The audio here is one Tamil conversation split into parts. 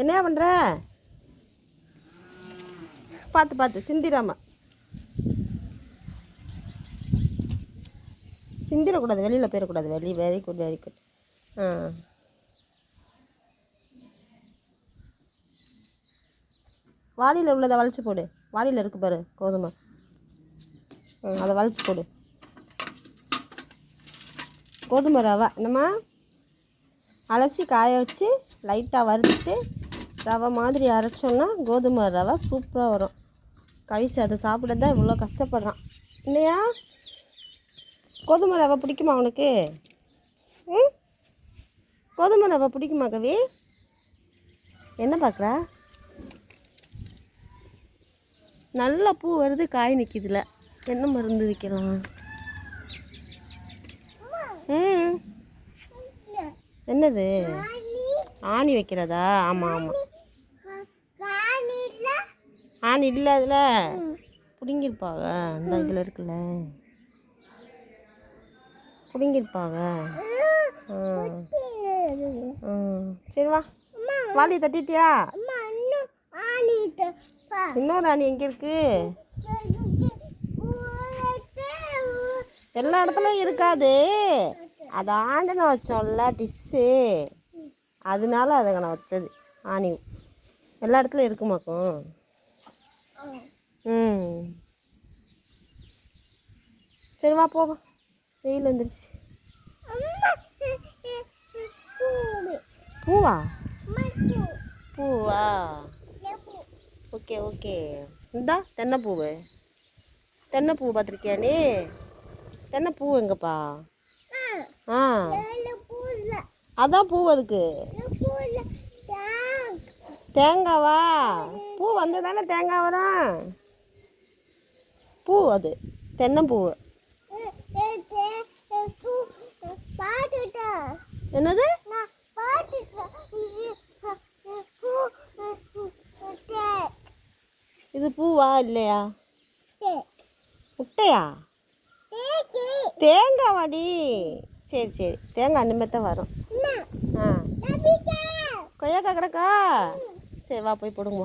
என்ன பண்ணுற பார்த்து பார்த்து சிந்திராம சிந்திடக்கூடாது வெளியில் போயிடக்கூடாது. வெளி வெரி குட் வெரி குட் ஆ. வாளியில் உள்ளதை வளைச்சி போடு. வாளியில் இருக்கு பாரு கோதுமை. அதை வளைச்சி போடு. கோதுமை ரவை. என்னம்மா? அலசி காய வச்சு லைட்டாக வறுத்துட்டு ரவை மாதிரி அரைச்சோன்னா கோதுமை ரவை சூப்பராக வரும். கவிச்சு அதை சாப்பிட தான் இவ்வளோ கஷ்டப்படுறான். இல்லையா? கோதுமை ரவை பிடிக்குமா உனக்கு? ம்? கோதுமை ரவை பிடிக்குமா கவி? என்ன பார்க்குற? நல்ல பூ வருது காய் நிற்கிதுல என்ன மருந்து வைக்கலாம் ம். என்னது? ஆணி வைக்கிறதா? ஆமாம் ஆமாம் ஆணி இல்லை அதில் பிடுங்கிருப்பாங்க அந்த இதில் இருக்குல்ல. பிடுங்கிருப்பாங்க சரி வா. வாளியை தட்டிட்டியா? இன்னொரு ஆணி எங்கே இருக்கு? எல்லா இடத்துலையும் இருக்காது. அது ஆண்டனை வச்சோம்ல டிஷ்ஷு அதனால அதை நான் வச்சது. ஆணி. எல்லா இடத்துலையும் இருக்குமாக்கும்? ம். சரி வா போவா வெயில் வந்துருச்சு. பூவா? பூவா? Okay okay. இந்தா தென்னைப்பூவு. தென்னைப்பூ பார்த்துருக்கியா நீ? தென்னைப்பூ எங்கப்பா? ஆ. அதான் பூ அதுக்கு. தேங்காவா? பூ வந்து தானே தேங்காய் வரும்? பூ அது தென்னம்பூ என்னது? இது பூவா இல்லையா? முட்டையா? தேங்காய் வாடி சரி சரி. தேங்காய் இனிமேல் தான் வரும். ஆ. கொய்யாக்கா கிடக்கா? சரி வா போய் போடுங்க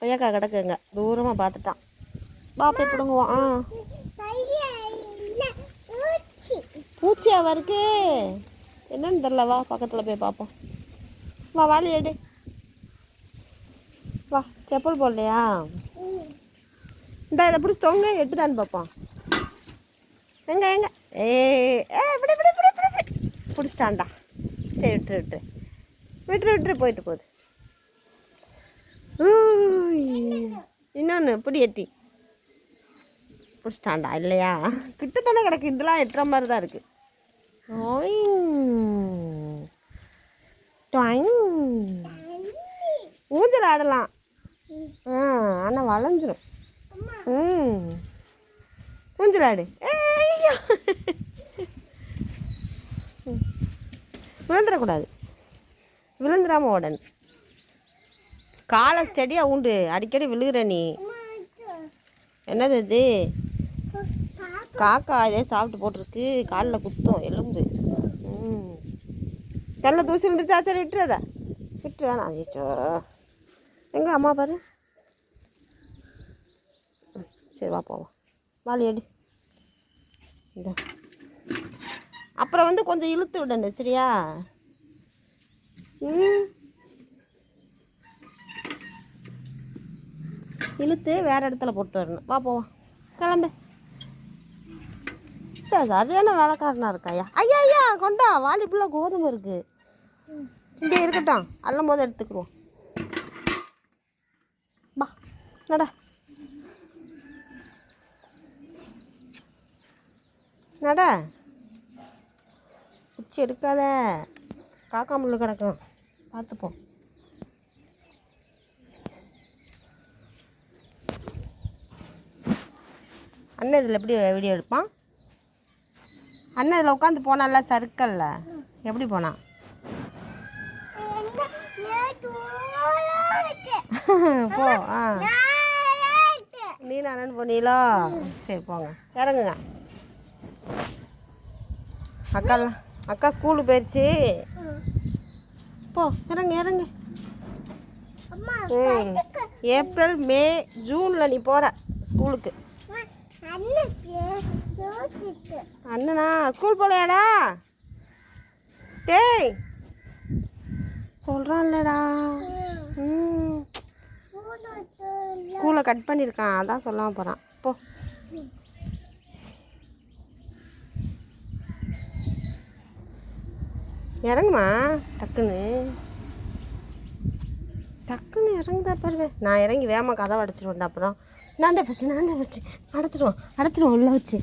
கொய்யாக்கா கிடக்குங்க. தூரமாக பார்த்துட்டான். வா போய் பிடுங்குவோம். ஆ. பூச்சியாவா இருக்கு. என்னன்னு தெரில வா பக்கத்தில் போய் பார்ப்போம். வா வாலி எடு. வா செப்பல் போடலையா? இந்த இதை பிடிச்சி தொங்க. எட்டுதான்னு பார்ப்போம். எங்க எங்க? ஏ ஏ இப்படி இப்படி இப்படி இப்படி இப்படி பிடிச்சிட்டான்டா. சரி விட்டுரு விட்டுரு. விட்டுரு விட்டுரு. போயிட்டு போகுது. இன்னொன்று பிடி எட்டி ஸ்டாண்டா இல்லையா? கிட்டத்தானே கிடக்கு. இதெல்லாம் எட்டுற மாதிரி தான் இருக்குது ஊஞ்சல் ஆடலாம். ஆ ஆனால் வளைஞ்சிரும். ம். ஊஞ்சல் ஆடு. விழுந்துடக்கூடாது. விழுந்துடாமல் ஓடணும். காலை ஸ்டெடியாக உண்டு. அடிக்கடி விழுகிற நீ. என்னது இது? காக்கா இதே சாப்பிட்டு போட்டிருக்கு. காலில் குத்தும் எலும்பு. ம். கல்ல தூசி இருந்துச்சா சரி விட்டுறதா. விட்டு வேணாம் ஐயோ எங்கே அம்மா பாரு. ம், சரி வா போவோம். வாலி அடி இந்த. அப்புறம் வந்து கொஞ்சம் இழுத்து விடணும் சரியா? ம். இழுத்து வேறு இடத்துல போட்டு வரணும். வா போவோம் கிளம்பு. சரி சரியான வேலைக்காரனாக இருக்காயா? ஐயா ஐயா கொண்டா. வாலிபுள்ள கோதுமை இருக்குது இங்கே இருக்கட்டும். அல்லும் போது எடுத்துக்குருவோம். பா நட. நட. உச்சி எடுக்காத. காக்கா முள்ளு கிடக்கும். பார்த்துப்போம். அண்ணன் இதில் எப்படி வீடியோ எடுப்பான்? அண்ணன் இதில் உட்காந்து போனான்ல சர்க்கிளில் எப்படி போனான்? போ ஆ. நீ அண்ணன் போனீங்களோ சரி போங்க. இறங்குங்க. அக்கா அக்கா ஸ்கூலுக்கு போயிடுச்சு போ இறங்கு இறங்கு. ம். ஏப்ரல் மே ஜூனில் நீ போகிற ஸ்கூலுக்கு. அண்ணனா ஸ்கூல் போகலையாடா டேய் சொல்கிறான்லடா ம். ஸ்கூலை கட் பண்ணியிருக்கான் அதான் சொல்லாமல் போகிறான் போ. இறங்குமா? டக்குன்னு. டக்குன்னு இறங்குதா பாருவேன் நான் இறங்கி வேகமாக கதவை அடைச்சிருவேன்டா அப்புறம். நான் தான் ஃபஸ்ட்டு நான் தான் ஃபஸ்ட்டு அடைச்சிருவோம் அடைச்சிருவோம் உள்ள வச்சு.